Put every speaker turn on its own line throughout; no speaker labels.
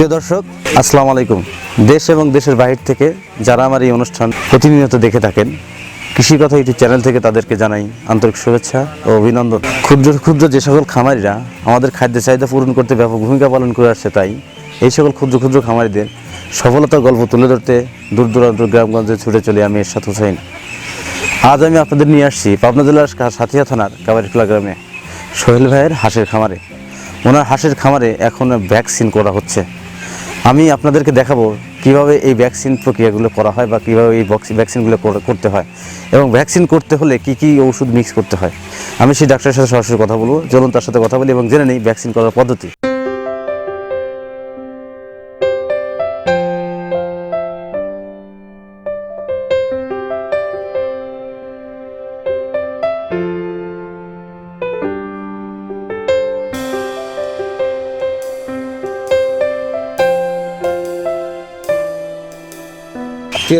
প্রিয় দর্শক, আসসালামু আলাইকুম। দেশ এবং দেশের বাহির থেকে যারা আমার এই অনুষ্ঠান প্রতিনিয়ত দেখে থাকেন কৃষি কথা ইউটিউব চ্যানেল থেকে তাদেরকে জানাই আন্তরিক শুভেচ্ছা ও অভিনন্দন। ক্ষুদ্র ক্ষুদ্র যে সকল খামারিরা আমাদের খাদ্য চাহিদা পূরণ করতে ব্যাপক ভূমিকা পালন করে আসছে তাই এই সকল ক্ষুদ্র ক্ষুদ্র খামারিদের সফলতার গল্প তুলে ধরতে দূর দূরান্ত গ্রামগঞ্জে ছুটে চলে আমি এরশাদ হোসেন। আজ আমি আপনাদের নিয়ে আসছি পাবনা জেলার সাথিয়া থানার কাবারিখোলা গ্রামে। সোহেল ভাইয়ের হাঁসের খামারে। ওনার হাঁসের খামারে এখন ভ্যাকসিন করা হচ্ছে। আমি আপনাদেরকে দেখাবো কীভাবে এই ভ্যাকসিন প্রক্রিয়াগুলো করা হয় বা কীভাবে এই ভ্যাকসিনগুলো করতে হয় এবং ভ্যাকসিন করতে হলে কি কি ওষুধ মিক্স করতে হয়। আমি সেই ডাক্তারের সাথে সরাসরি কথা বলব। চলুন তার সাথে কথা বলি এবং জেনে নিই ভ্যাকসিন করার পদ্ধতি।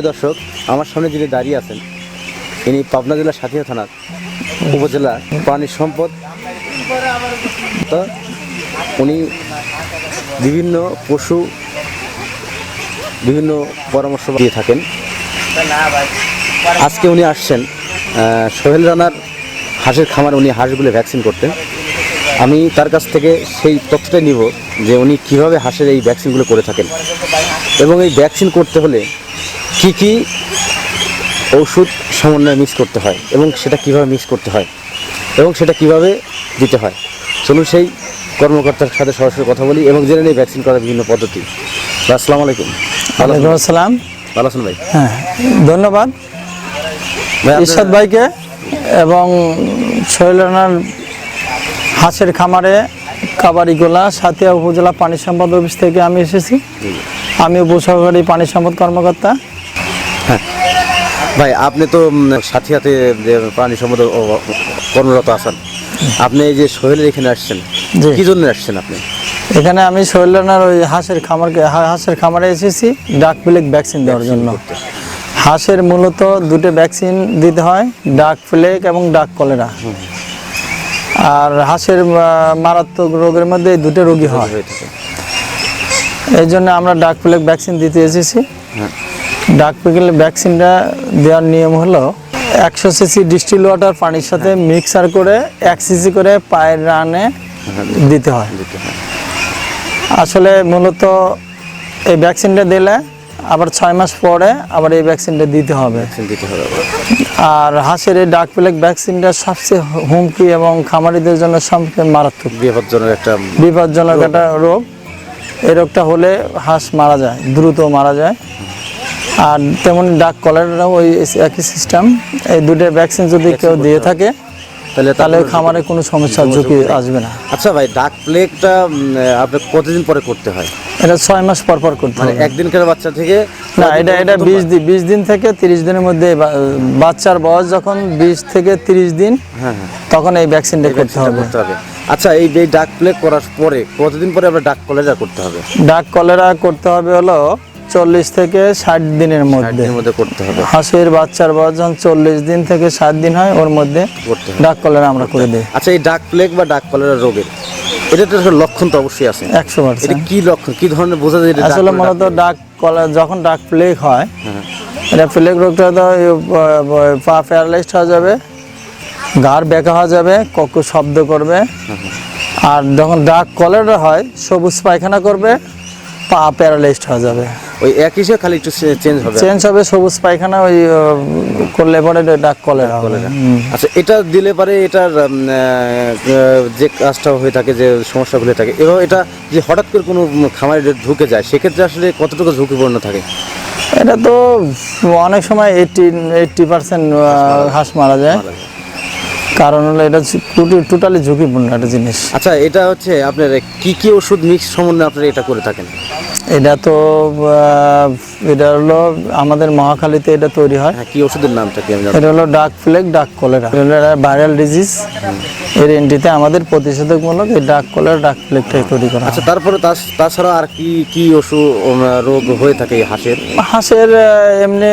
প্রিয় দর্শক, আমার সামনে যিনি দাঁড়িয়ে আছেন, ইনি পাবনা জেলার সাথিয়া থানার উপজেলা প্রাণী সম্পদ। উনি বিভিন্ন পশু, বিভিন্ন পরামর্শ দিয়ে থাকেন। আজকে উনি আসছেন সোহেল রানার হাঁসের খামার উনি হাঁসগুলো ভ্যাকসিন করতে। আমি তার কাছ থেকে সেই তথ্যটাই নিব যে উনি কীভাবে হাঁসের এই ভ্যাকসিনগুলো করে থাকেন। এবং এই ভ্যাকসিন করতে হলে কি কি ওষুধ সমন্বয়ে মিক্স করতে হয় এবং সেটা কীভাবে মিক্স করতে হয় এবং সেটা কীভাবে দিতে হয়? চলুন সেই কর্মকর্তার সাথে সরাসরি কথা বলি এবং জেনে নিই ভ্যাকসিন করার বিভিন্ন পদ্ধতি। আসসালামু আলাইকুম।
ওয়ালাইকুম আসসালাম।
ভালো আছেন ভাই?
হ্যাঁ ধন্যবাদ। ইরশাদ ভাইকে এবং শৈলনার হাঁসের খামারে কাবারিগোলা সাতিয়া উপজেলা পানি সম্পদ অফিস থেকে আমি এসেছি। আমি উপসহকারী পানি সম্পদ কর্মকর্তা।
ভাই আপনি তো উম, সাথী সাথে যে প্রাণী সম্পদ কর্মরত আছেন আপনি এই যে সোহেলের এখানে আসছেন। কি জন্য আসছেন আপনি?
এখানে আমি শৈলনার ওই হাঁসের খামারকে হা- হাঁসের খামারে এসেছি ডাক প্লেগ ভ্যাকসিন দেওয়ার জন্য। হাঁসের মূলত দুটো ভ্যাকসিন দিতে হয় ডাক প্লেগ এবং ডাক কলেরা। আর হাঁসের মারাত্মক রোগের মধ্যে এই দুটো রোগী হয়। এই জন্য আমরা ডাক প্লেগ ভ্যাকসিন দিতে এসেছি।
হ্যাঁ।
ডাক প্লেগ ভ্যাকসিনটা দেওয়ার নিয়ম হলো একশো সিসি ডিস্টিল ওয়াটার পানির সাথে মিক্সার করে এক সিসি করে পায়ের রানে দিতে হয়। আসলে মূলত এই ভ্যাকসিনটা দিলে আবার ছয় মাস পরে আবার এই ভ্যাকসিনটা দিতে হবে।
দিতে হবে
আর হাঁসের এই ডাক প্লেগ ভ্যাকসিনটা সবচেয়ে হুমকি এবং খামারিদের জন্য সবচেয়ে মারাত্মক।
বিপজ্জনক একটা
বিপজ্জনক একটা রোগ। এই রোগটা হলে হাঁস মারা যায় দ্রুত মারা যায়। আর তেমন ডাক কলেরাও ওই একই সিস্টেম এই দুটো ভ্যাকসিন যদি কেউ দিয়ে থাকে
তাহলে
তাহলে খামারে কোনো সমস্যার ঝুঁকি আসবে না।
আচ্ছা ভাই ডাক প্লেগটা আপনি কতদিন পরে করতে হয়?
এটা ছয় মাস পর পর করতে
হয়
হবে।
একদিনকার বাচ্চা থেকে
না এটা এটা বিশ দিন বিশ দিন থেকে তিরিশ দিনের মধ্যে বাচ্চার বয়স যখন বিশ থেকে তিরিশ দিন
হ্যাঁ হ্যাঁ।
তখন এই ভ্যাকসিনটা করতে হবে।
করতে হবে। আচ্ছা এই ডাক প্লেগ করার পরে কতদিন পরে আবার ডাক কলেরা করতে হবে?
ডাক কলেরা করতে হবে হলো চল্লিশ থেকে ষাট দিনের মধ্যে।
করতে হবে।
হাঁসের বাচ্চার বয়স যখন চল্লিশ দিন থেকে ষাট দিন হয় ওর মধ্যে ডাক কলেরা আমরা করে দিই।
আচ্ছা এই ডাক প্লেগ বা ডাক কলেরা রোগের এটা তো লক্ষণ তো অবশ্যই আছে।
একশো
এটা
পার্সেন্ট
কি লক্ষণ কি ধরনের বোঝা যায়
আসলে মূলত
ডাক
যখন ডাক প্লেগ হয়
হ্যাঁ।
এটা প্লেগ রোগটা তো পা প্যারালাইজড হয়ে যাবে গার বেঁকা হয়ে যাবে ককু শব্দ করবে আর যখন ডাক কলেরা হয় সবুজ পায়খানা করবে পা প্যারালাইজড হয়ে যাবে।
ওই এক হিসেবে খালি একটু চেঞ্জ হবে।
চেঞ্জ হবে সবুজ পায়খানা ওই করলে পরে ডাক কলেরা
আচ্ছা এটা দিলে পারে এটার যে কাজটা হয়ে থাকে যে সমস্যাগুলো থাকে এবং এটা যে হঠাৎ করে কোনো খামারে ঢুকে যায় সেক্ষেত্রে আসলে কতটুকু ঝুঁকিপূর্ণ থাকে?
এটা তো অনেক সময় এইটি এইটটি পার্সেন্ট হাঁস মারা যায়। কারণ হলো এটা টোটালি ঝুঁকিপূর্ণ একটা জিনিস।
আচ্ছা এটা হচ্ছে আপনার কি কি ওষুধ মিক্স সম্বন্ধে আপনারা এটা করে থাকেন?
এটা তো এটা হলো আমাদের মহাখালীতে এটা তৈরি হয়।
হ্যাঁ কি ওষুধের নামটা কি
এটা হলো ডাক ফ্লেক ডাক কলেরা। এটা ভাইরাল ডিজিজ এর এন্ট্রিতে আমাদের প্রতিষেধকমূলক এই ডাক কলেরা ডাক ফ্লেকটাই তৈরি করা।
আচ্ছা তারপরে তাছাড়া আর কি কি ওষুধ রোগ হয়ে থাকে হাঁসের?
হাঁসের এমনি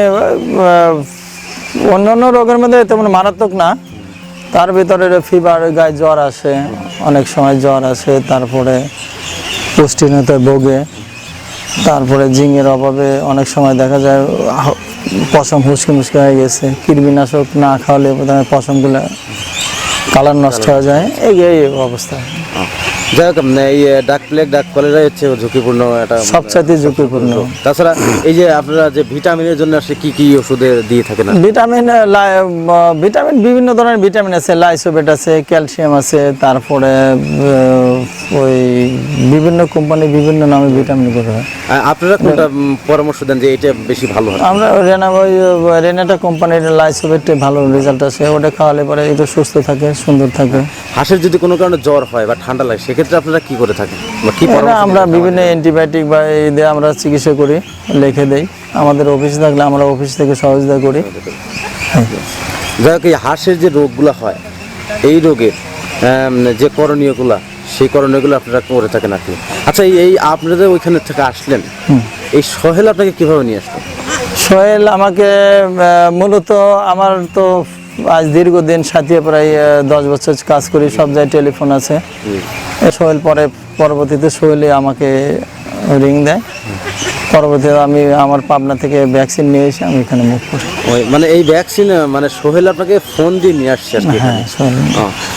অন্যান্য রোগের মধ্যে তেমন মারাত্মক না। তার ভিতরে ফিভার গায়ে জ্বর আসে, অনেক সময় জ্বর আসে, তারপরে পুষ্টিহীনতায় ভোগে, তারপরে জিঙের অভাবে অনেক সময় দেখা যায় পশম হুসকে মুসকি হয়ে গেছে কীটনাশক না খাওয়ালে পশমগুলো কালার নষ্ট হয়ে যায় এই অবস্থা।
যাই হোক এই ডাক প্লেগ ডাক কলেরা হচ্ছে ঝুঁকিপূর্ণ একটা
সবচাইতে ঝুঁকিপূর্ণ।
তাছাড়া এই যে আপনারা যে ভিটামিনের জন্য আসলে কি কি ওষুধে দিয়ে থাকেন
ভিটামিন ভিটামিন বিভিন্ন ধরনের ভিটামিন আছে লাইসোবেট আছে ক্যালসিয়াম আছে তারপরে ওই বিভিন্ন কোম্পানি বিভিন্ন নামে ভিটামিন করে হয়।
আপনারা কোনটা পরামর্শ দেন যে এটা বেশি ভালো হয়?
আমরা রেনা ওই রেনাটা কোম্পানির লাইসোবেটে ভালো রেজাল্ট আছে ওটা খাওয়ালে পরে এটা সুস্থ থাকে সুন্দর থাকে।
হাঁসের যদি কোনো কারণে জ্বর হয় বা ঠান্ডা লাগে সেক্ষেত্রে আপনারা কি করে থাকেন? বা কি পরামর্শ
আমরা? বিভিন্ন অ্যান্টিবায়োটিক বা এই দিয়ে আমরা চিকিৎসা করি লিখে দেই। আমাদের অফিস থাকলে আমরা অফিস থেকে সহযোগিতা করি।
যাই হোক এই হাঁসের যে রোগগুলো হয় এই রোগের আম, যে করণীয়গুলা সেই করণীয়গুলো আপনারা করে থাকেন আপনি আচ্ছা এই- এই আপনাদের ওইখানে থেকে আসলেন এই সহেল আপনাকে কীভাবে নিয়ে আসলো?
সোহেল আমাকে আহ, মূলত আমার তো আজ দীর্ঘদিন সাথে প্রায় আহ, দশ বছর কাজ করি সব জায়গায় টেলিফোন আছে। সোহেল পরে পরবর্তীতে সোহেলে আমাকে রিং দেয়। পরবর্তীতে আমি আমার পাবনা থেকে ভ্যাকসিন নিয়ে এসে আমি এখানে মুখ করি।
ওই মানে এই ভ্যাকসিন মানে সোহেল আপনাকে ফোন দিয়ে নিয়ে আসছে আর কি
হ্যাঁ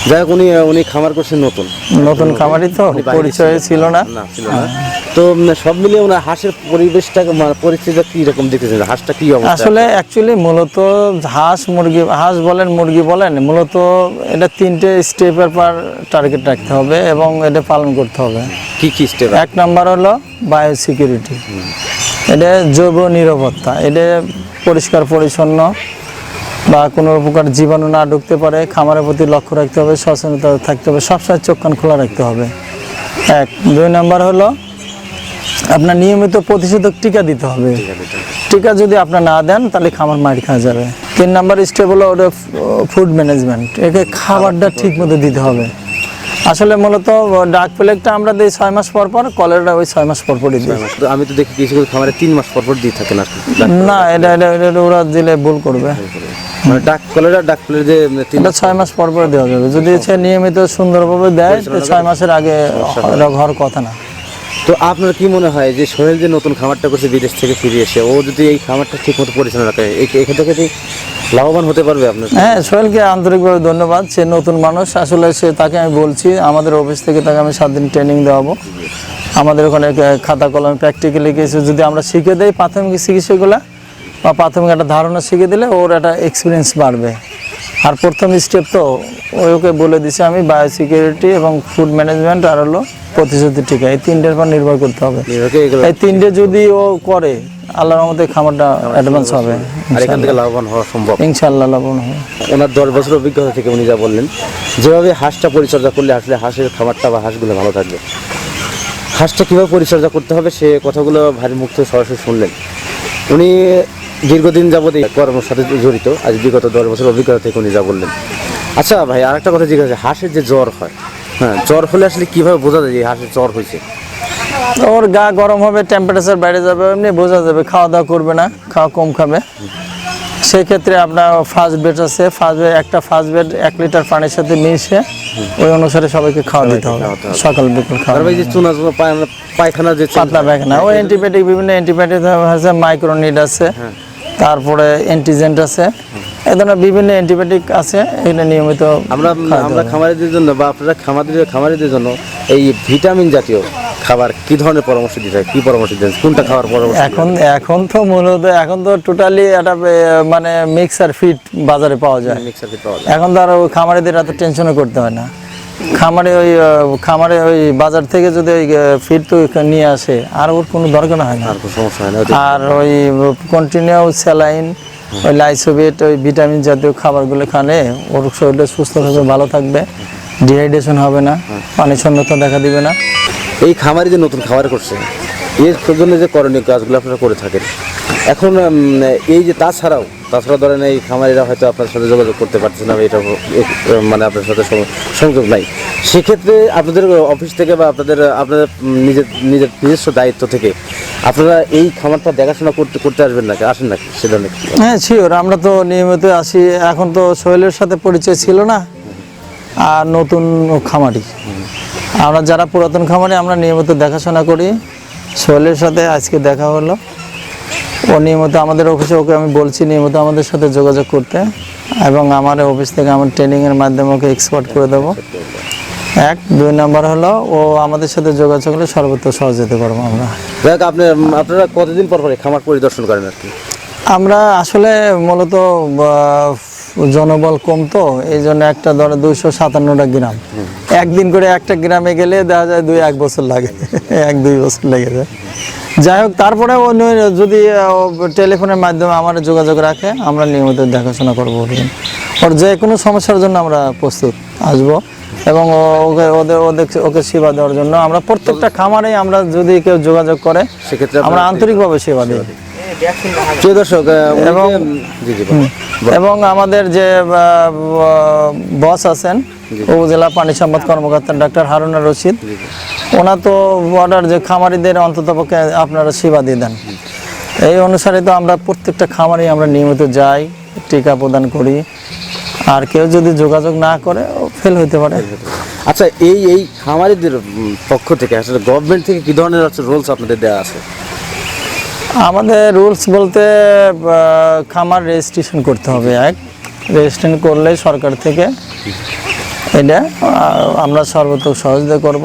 যাই হোক উনি উনি খামার করছেন নতুন।
নতুন খামারই তো পরিচয় ছিল না।
না ছিল না। তো সব মিলিয়ে ওনার হাঁসের পরিবেশটা মানে পরিস্থিতিটা কি রকম দেখতেছেন? হাঁসটা কি অবস্থা?
আসলে অ্যাকচুয়ালি মূলত হাঁস মুরগি হাঁস বলেন মুরগি বলেন মূলত এটা তিনটে স্টেপের পর টার্গেট রাখতে হবে এবং এটা পালন করতে হবে।
কি কি স্টেপ
এক নাম্বার হলো বায়ো সিকিউরিটি এটা জৈব নিরাপত্তা। এটা পরিষ্কার পরিচ্ছন্ন বা কোনো প্রকার জীবাণু না ঢুকতে পারে। খামারের প্রতি লক্ষ্য রাখতে হবে সচেতনতা থাকতে হবে সবসময় চোখ কান খোলা রাখতে হবে। এক। দুই নাম্বার হলো আপনার নিয়মিত প্রতিষেধক টিকা দিতে হবে। টিকা যদি আপনার না দেন তাহলে খামার মার খাওয়া যাবে। তিন নাম্বার স্টেপ হলো ওটা ফুড ম্যানেজমেন্ট একে খাবারটা ঠিক মতো দিতে হবে। আসলে মূলত ডাক প্লেগটা আমরা দিই ছয় মাস পর পর কলেরা ওই ছয় মাস পর পরই দিই।
আমি তো দেখি কিছু খামারে তিন মাস পর পর দিয়ে থাকেন আর
না এটা এটা এটা ওরা দিলে ভুল করবে।
মানে ডাক কলেরা ডাক কলেরা যে মানে
এটা ছয় মাস পর পর দেওয়া যাবে। যদি সে নিয়মিত সুন্দরভাবে দেয় ছয় মাসের আগে ঘর কথা না।
তো আপনার কি মনে হয় যে সোহেল যে নতুন খামারটা করছে বিদেশ থেকে ফিরে এসে, ও যদি এই খামারটা ঠিক মতো পরিচালনা রাখে এখান থেকে লাভবান হতে পারবে আপনার?
হ্যাঁ সোহেলকে আন্তরিকভাবে ধন্যবাদ। সে নতুন মানুষ। আসলে সে তাকে আমি বলছি, আমাদের অফিস থেকে তাকে আমি সাত দিন ট্রেনিং দেওয়াবো। আমাদের ওখানে খাতা কলম প্র্যাকটিক্যালি কিছু যদি আমরা শিখে দেই প্রাথমিক চিকিৎসাগুলো বা প্রাথমিক একটা ধারণা শিখে দিলে ওর একটা এক্সপিরিয়েন্স বাড়বে। আর প্রথম স্টেপ তো ওই ওকে বলে দিছি আমি বায়োসিকিউরিটি এবং ফুড ম্যানেজমেন্ট আর হলো প্রতিশ্রুতি টিকা এই তিনটের উপর নির্ভর করতে হবে। এই তিনটে যদি ও করে আল্লাহর মতে খামারটা অ্যাডভান্স হবে।
আর এখান থেকে লাভবান হওয়া সম্ভব।
ইনশাআল্লাহ লাভবান হবে।
ওনার দশ বছর অভিজ্ঞতা থেকে উনি যা বললেন যেভাবে হাঁসটা পরিচর্যা করলে আসলে হাঁসের খামারটা বা হাঁসগুলো ভালো থাকবে। হাঁসটা কীভাবে পরিচর্যা করতে হবে সে কথাগুলো ভারী মুক্ত সরাসরি শুনলেন। উনি দীর্ঘদিন যাবত এই কর্মের সাথে জড়িত আজ বিগত দশ বছর অভিজ্ঞতা থেকে উনি যা বললেন। আচ্ছা ভাই আরেকটা কথা জিজ্ঞাসা হাঁসের যে জ্বর হয় হ্যাঁ জ্বর হলে আসলে কীভাবে বোঝা যায় যে হাঁসের জ্বর হয়েছে?
ওর গা গরম হবে টেম্পারেচার বেড়ে যাবে এমনি বোঝা যাবে খাওয়া দাওয়া করবে না খাওয়া কম খাবে। সেক্ষেত্রে আপনার ফার্স্ট বেড আছে ফার্স্ট বেড একটা ফার্স্ট বেড এক লিটার পানির সাথে মিশে ওই অনুসারে সবাইকে খাওয়া দিতে হবে। সকাল বিকেল খাওয়া।
যে চুনা চুনা পায়- পায়খানা যে
পাতলা পায়খানা ওই অ্যান্টিবায়োটিক বিভিন্ন অ্যান্টিবায়োটিক আছে মাইক্রোনিড আছে। তারপরে অ্যান্টিজেন্ট আছে। এই ধরনের বিভিন্ন অ্যান্টিবায়োটিক আছে এগুলো নিয়মিত
আমরা আমরা খামারিদের জন্য বা আপনারা খামারিদের খামারিদের জন্য এই ভিটামিন জাতীয় খাবার কি ধরনের পরামর্শ দিতে হয়? কি পরামর্শ দেন? কোনটা খাওয়ার পরামর্শ
এখন এখন তো মূলত এখন তো টোটালি একটা এ, মানে মিক্সার ফিট বাজারে পাওয়া যায়।
মিক্সার থেকে পাওয়া যায়।
এখন তো আর ওই খামারিদের এত টেনশনও করতে হয় না। খামারে ওই খামারে ওই বাজার থেকে যদি ওই ফিট তো নিয়ে আসে আর ওর কোনো দরকার হয় না।
আর কোনো সমস্যা হয় না
আর ওই কন্টিনিউ স্যালাইন ওই লাইসোবেট ওই ভিটামিন জাতীয় খাবারগুলো খানে ওর শরীরটা সুস্থ থাকবে ভালো থাকবে ডিহাইড্রেশন হবে না পানি শূন্যতা দেখা দিবে না।
এই খামারে যে নতুন খাবার করছে এর জন্য যে করণীয় কাজগুলো আপনারা করে থাকেন? এখন এই যে তাছাড়াও তাছাড়া ধরেন এই খামারিরা হয়তো আপনার সাথে যোগাযোগ করতে পারছে না এটা মানে আপনার সাথে সংযোগ নাই। সেক্ষেত্রে আপনাদের অফিস থেকে বা আপনাদের আপনাদের নিজের নিজের নিজস্ব দায়িত্ব থেকে আপনারা এই খামারটা দেখাশোনা করতে করতে আসবেন নাকি, আসেন নাকি সে ধরনের
হ্যাঁ শিওর আমরা তো নিয়মিত আসি। এখন তো সোহেলের সাথে পরিচয় ছিল না, আর নতুন খামারি। আমরা যারা পুরাতন খামারি, আমরা নিয়মিত দেখাশোনা করি। সোহেলের সাথে আজকে দেখা হলো। ও নিয়মিত আমাদের অফিসে ওকে আমি বলছি নিয়মিত আমাদের সাথে যোগাযোগ করতে এবং আমার অফিস থেকে আমার ট্রেনিংয়ের মাধ্যমে ওকে এক্সপার্ট করে দেবো। এক। দুই নাম্বার হলো ও আমাদের সাথে যোগাযোগ হলে সর্বোচ্চ সহযোগিতা করব আমরা।
যাক আপনি আপনারা কতদিন পর পরে খামার পরিদর্শন করেন আর কি?
আমরা আসলে মূলত জনবল কম তো এই জন্য একটা ধরো দুইশো সাতান্নটা গ্রাম। একদিন করে একটা গ্রামে গেলে দেখা যায় দুই এক বছর লাগে। এক দুই বছর লেগে যায়। যাই হোক তারপরে যদি টেলিফোনের মাধ্যমে আমার যোগাযোগ রাখে আমরা নিয়মিত দেখাশোনা করব ওর যে কোনো সমস্যার জন্য আমরা প্রস্তুত আসব। এবং ওকে ওদের ওদের ওকে সেবা দেওয়ার জন্য আমরা প্রত্যেকটা খামারেই আমরা যদি কেউ যোগাযোগ করে
সেক্ষেত্রে
আমরা আন্তরিকভাবে সেবা দিই।
প্রিয় দর্শক
এবং-। এবং আমাদের যে বস আছেন উপজেলা পানি সম্পদ কর্মকর্তা ডাক্তার হারুনা রশিদ। ওনা তো অর্ডার যে খামারিদের অন্তত পক্ষে আপনারা সেবা দিয়ে দেন। এই অনুসারে তো আমরা প্রত্যেকটা খামারে আমরা নিয়মিত যাই টিকা প্রদান করি। আর কেউ যদি যোগাযোগ না করে ফেল হইতে পারে।
আচ্ছা এই এই খামারিদের পক্ষ থেকে আসলে গভর্নমেন্ট থেকে কি ধরনের আছে রুলস আপনাদের দেওয়া আছে?
আমাদের রুলস বলতে খামার রেজিস্ট্রেশন করতে হবে এক। রেজিস্ট্রেশন করলে সরকার থেকে এটা আমরা সর্বোত্তম সহযোগিতা করব।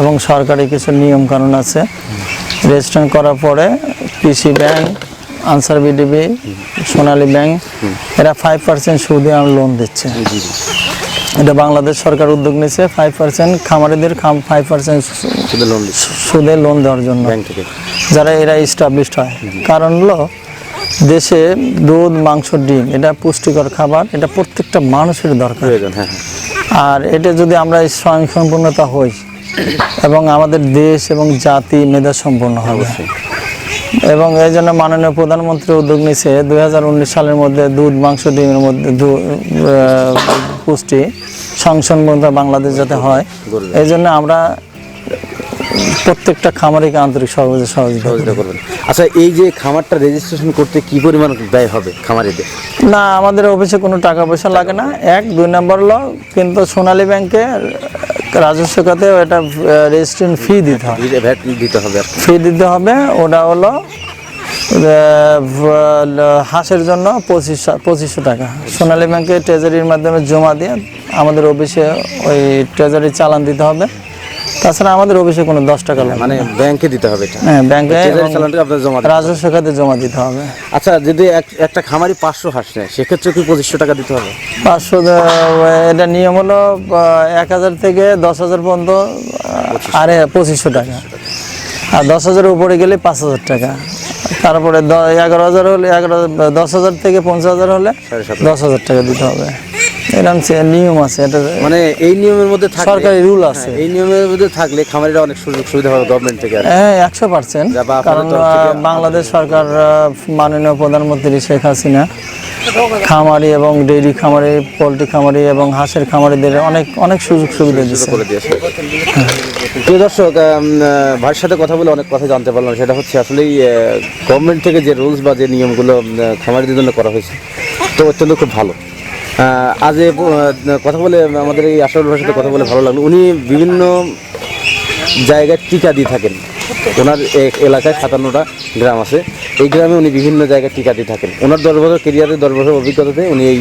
এবং সরকারি কিছু নিয়ম কানুন আছে। রেজিস্ট্রেশন করার পরে Krishi bank Ansar BDB Sonali bank এরা ফাইভ পার্সেন্ট সুদে লোন দিচ্ছে। এটা বাংলাদেশ সরকার উদ্যোগ নিয়েছে ফাইভ পার্সেন্ট খামারিদের খাম ফাইভ পার্সেন্ট সুদে লোন দেওয়ার জন্য। যারা এরা এস্টাবলিশড হয়। কারণ হলো দেশে দুধ মাংস ডিম এটা পুষ্টিকর খাবার এটা প্রত্যেকটা মানুষের দরকার।
হ্যাঁ হ্যাঁ।
আর এটা যদি আমরা স্বয়ংসম্পূর্ণতা হই এবং আমাদের দেশ এবং জাতি মেধা সম্পন্ন হবে এবং এই জন্য মাননীয় প্রধানমন্ত্রী উদ্যোগ নিয়েছে দুই হাজার উনিশ সালের মধ্যে দুধ মাংস ডিমের মধ্যে পুষ্টি সংসম্পূর্ণতা বাংলাদেশ যাতে হয়। এই জন্য আমরা প্রত্যেকটা খামারিকে আন্তরিক সহযোগিতা সহযোগিতা করি।
সহযোগিতা করবেন। আচ্ছা এই যে খামারটা রেজিস্ট্রেশন করতে কি পরিমাণ ব্যয় হবে খামারিদের?
না আমাদের অফিসে কোনো টাকা পয়সা লাগে না। এক দুই নম্বর ল কিন্তু সোনালী ব্যাংকে রাজস্ব খাতে এটা রেজিস্ট্রেশন ফি দিতে হবে।
ভ্যাট দিতে হবে
ফি দিতে হবে ওটা হলো হাঁসের জন্য পঁচিশশো পঁচিশশো টাকা। সোনালী ব্যাংকে ট্রেজারির মাধ্যমে জমা দিয়ে আমাদের অফিসে ওই ট্রেজারি চালান দিতে হবে। তাছাড়া আমাদের অফিসে কোনো দশ টাকা লাগে
মানে ব্যাংকে দিতে হবে এটা।
হ্যাঁ ব্যাংকে
চালানটা আপনার জমা দিতে
রাজস্ব খাতে জমা দিতে হবে।
আচ্ছা যদি একটা খামারি পাঁচশো হাঁস নেয় সেক্ষেত্রে কি পঁচিশশো টাকা দিতে হবে?
পাঁচশো এটা নিয়ম হলো এক হাজার থেকে দশ হাজার পর্যন্ত আরে পঁচিশশো টাকা। আর দশ হাজারের উপরে গেলে পাঁচ হাজার টাকা। তারপরে এগারো হাজার হলে এগারো দশ হাজার থেকে পঞ্চাশ হাজার হলে দশ হাজার টাকা দিতে হবে। এরকম নিয়ম আছে এটা
মানে এই নিয়মের মধ্যে
সরকারি রুল আছে।
এই নিয়মের মধ্যে থাকলে খামারিরা অনেক সুযোগ সুবিধা হবে গভর্নমেন্ট থেকে
হ্যাঁ একশো পার্সেন্ট কারণ বাংলাদেশ সরকার মাননীয় প্রধানমন্ত্রী শেখ হাসিনা খামারি এবং ডেইরি খামারি পোলট্রি খামারি এবং হাঁসের খামারিদের অনেক অনেক সুযোগ সুবিধা
দিয়েছে। প্রিয় দর্শক ভাইয়ের সাথে কথা বলে অনেক কথা জানতে পারলাম। সেটা হচ্ছে আসলেই গভর্নমেন্ট থেকে যে রুলস বা যে নিয়মগুলো খামারিদের জন্য করা হয়েছে তো অত্যন্ত খুব ভালো। আজ কথা বলে আমাদের এই আশাউল ভাইয়ের সাথে কথা বলে ভালো লাগল। উনি বিভিন্ন জায়গায় টিকা দিয়ে থাকেন। ওনার এলাকায় সাতান্নটা গ্রাম আছে। এই গ্রামে উনি বিভিন্ন জায়গায় টিকা দিয়ে থাকেন। ওনার দশ বছর কেরিয়ারে দশ বছর অভিজ্ঞতাতে উনি এই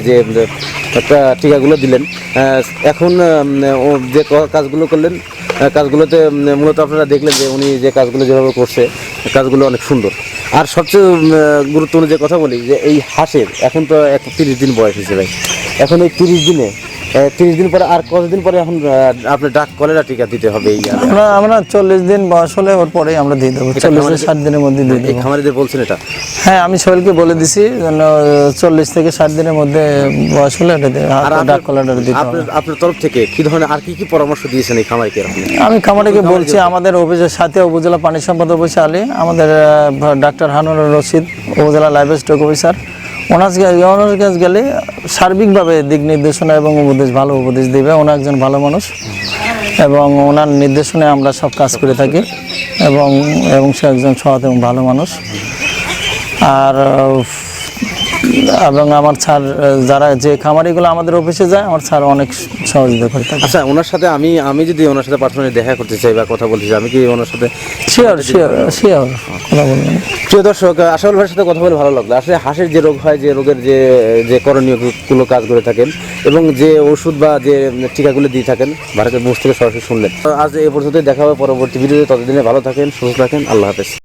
যে- একটা টিকাগুলো দিলেন। এখন যে কাজগুলো করলেন কাজগুলোতে মূলত আপনারা দেখলেন যে উনি যে কাজগুলো যেভাবে করছে, কাজগুলো অনেক সুন্দর। আর সবচেয়ে গুরুত্বপূর্ণ যে কথা বলি, যে এই হাঁসের এখন তো এক তিরিশ দিন বয়স হয়েছে ভাই। এখন এই তিরিশ দিনে তিরিশ দিন পরে আর কতদিন পরে এখন আপনার ডাক কলেরা টিকা দিতে হবে
আমরা আমরা চল্লিশ দিন বয়স হলে ওর পরেই আমরা দিয়ে দেবো। চল্লিশ থেকে ষাট দিনের মধ্যে দিয়ে দেবো।
খামারিদের বলছেন এটা?
হ্যাঁ আমি সোহেলকে বলে দিছি যেন চল্লিশ থেকে ষাট দিনের মধ্যে বয়স হলে এটা ডাক কলারটা দিতে হবে।
আপনার তরফ থেকে কি ধরনের আর কি কি পরামর্শ দিয়েছেন এই খামারিকে
আমি খামারিকে বলছি আমাদের অফিসের সাথে উপজেলা পানি সম্পদ অফিসে আলী আমাদের ডাক্তার হানুর রশিদ উপজেলা লাইভ স্টক অফিসার। ওনার অনার্স কাজ গেলে সার্বিকভাবে দিক নির্দেশনা এবং উপদেশ, ভালো উপদেশ দেবে। ওনা একজন ভালো মানুষ। এবং ওনার নির্দেশনায় আমরা সব কাজ করে থাকি। এবং এবং সে একজন সৎ এবং ভালো মানুষ। আর এবং আমার স্যার, যারা যে খামারিগুলো আমাদের অফিসে যায়, আমার স্যার অনেক সহযোগিতা করে থাকে।
আচ্ছা ওনার সাথে আমি আমি যদি ওনার সাথে পার্সোনালি দেখা করতে চাই বা কথা বলতে চাই আমি কি ওনার সাথে
শিওর শিওর শিওর কথা বলবেন
প্রিয় দর্শক আশাউল ভাইয়ের সাথে কথা বলে ভালো লাগল। আসলে হাঁসের যে রোগ হয় যে রোগের যে যে করণীয়গুলো কাজ করে থাকেন এবং যে ওষুধ বা যে টিকাগুলো দিয়ে থাকেন ভারতের মুখ থেকে সরাসরি শুনলেন। আজ এ পর্যন্ত দেখা হবে পরবর্তী ভিডিওতে। ততদিনে ভালো থাকেন সুস্থ থাকেন আল্লাহ হাফেজ।